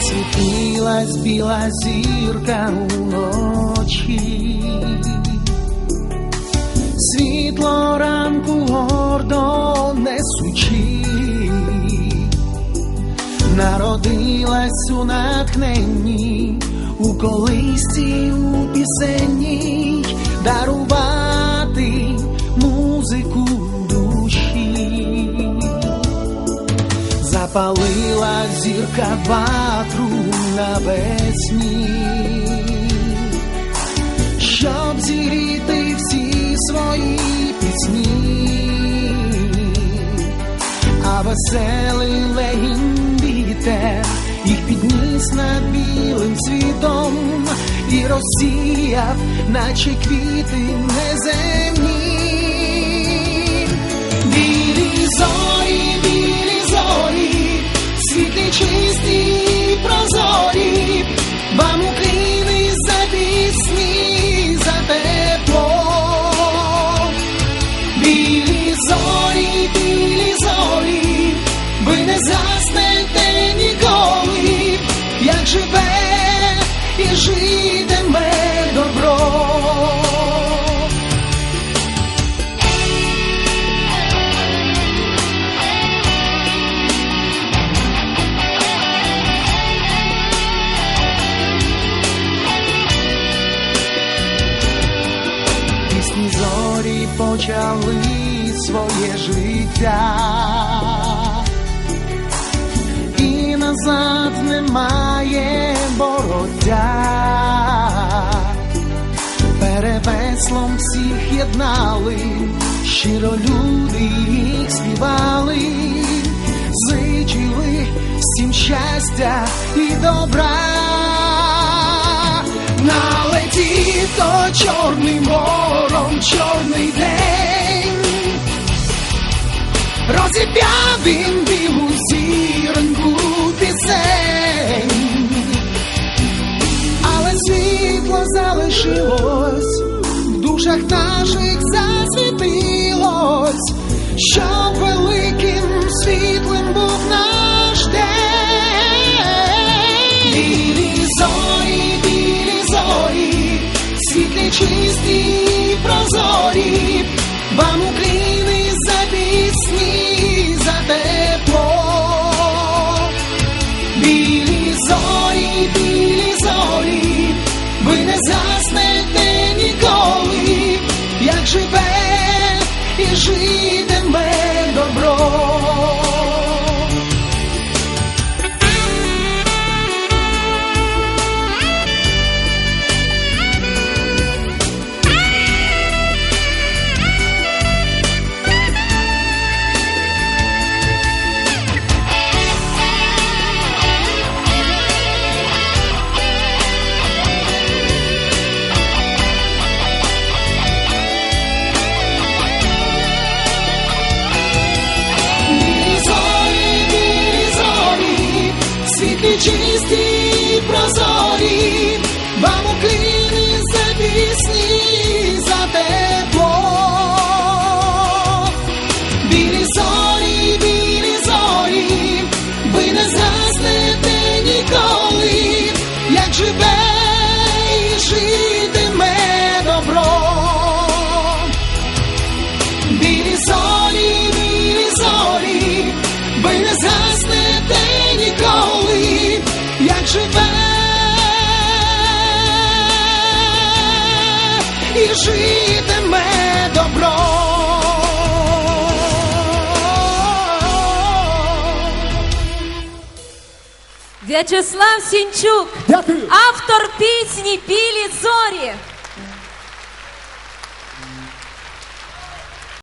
З'явилась біла зірка уночі, світло ранку гордо несучи, народилась у натхненні, у колисці, у пісенній, дарувати запалила зірка ватру навесні, щоб зігріти всі свої пісні, а веселий легінь їх підніс над білим світом і розсіяв, наче квіти неземні. Ви не заснете ніколи, як живе і житиме добро. Пісні зорі почали своє життя, назад немає бороття, перевеслом всіх єднали, щиро люди їх співали, зичили всім щастя і добра. Налетів то чорний мором, чорний день, розіп'яв він залишилось, в душах наших засвітилось, щоб великим світлим був наш день. Білі зорі, білі зорі, світлі чисті, прозорі, вам укліни за пісні, за тепло. Білі і світлі чисті, і прозорі, вам укліни за пісні, за тепло. Білі зорі, білі зорі, ви не заснете ніколи, як живе і житиме і житиме добро. В'ячеслав Сінчук, Дякую. автор пісні Білі зорі.